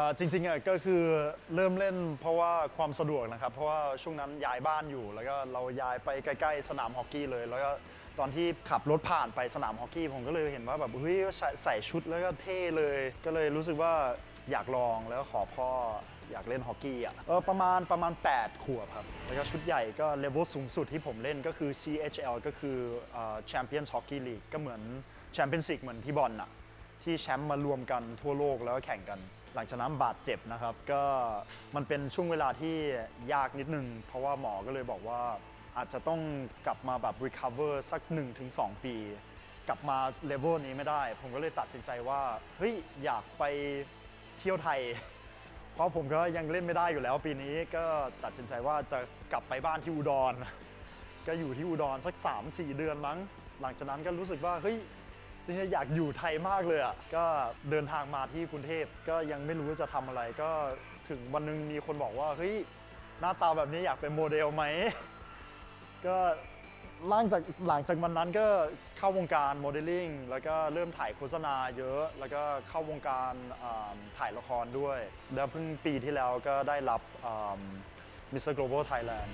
อ่อจริงๆอะก็คือเริ่มเล่นเพราะว่าความสะดวกนะครับ เพราะว่าช่วงนั้นย้ายบ้านอยู่ แล้วก็เราย้ายไปใกล้ๆสนามฮอกกี้เลย แล้วก็ตอนที่ขับรถผ่านไปสนามฮอกกี้ผมก็เลยเห็นว่าแบบเฮ้ยใส่ใส่ชุดแล้วก็เท่เลย ก็เลยรู้สึกว่าอยากลองแล้วขอพ่ออยากเล่นฮอกกี้อะเออประมาณประมาณ 8 ขวบครับ แล้วก็ชุดใหญ่ก็เลเวลสูงสุดที่ผมเล่นก็คือ CHL ก็คือ Champions Hockey League ก็เหมือน Champions League เหมือนที่บอลน่ะ ที่แชมป์มารวมกันทั่วโลกแล้วก็แข่งกัน หลังจากนั้นบาดเจ็บนะครับ ก็มันเป็นช่วงเวลาที่ยากนิดนึง เพราะว่าหมอก็เลยบอกว่าอาจจะต้องกลับมาแบบ recover สัก 1-2 ปี กลับมาเลเวลนี้ไม่ได้ ผมก็เลยตัดสินใจว่าเฮ้ยอยากไปเที่ยวไทย เพราะผมก็ยังเล่นไม่ได้อยู่แล้วปีนี้ก็ตัดสินใจว่าจะกลับไปบ้านที่อุดร ก็อยู่ที่อุดรสัก 3-4 เดือนมั้ง หลังจากนั้นก็รู้สึกว่าเฮ้ย จริงๆอยากอยู่ไทยมากเลยอะก็เดินทางมาที่กรุงเทพก็ยังไม่รู้ว่าจะทำอะไร ก็ถึงวันหนึงมีคนบอกว่าเฮ้ยหน้าตาแบบนี้อยากเป็นโมเดลไหม ก็หลังจากหลังจากวันนั้นก็เข้าวงการโมเดลลิ่งแล้วก็เริ่มถ่ายโฆษณาเยอะ แล้วก็เข้าวงการอ่าถ่ายละครด้วย แล้วเพิ่งปีที่แล้วก็ได้รับมิสเตอร์ Global Thailand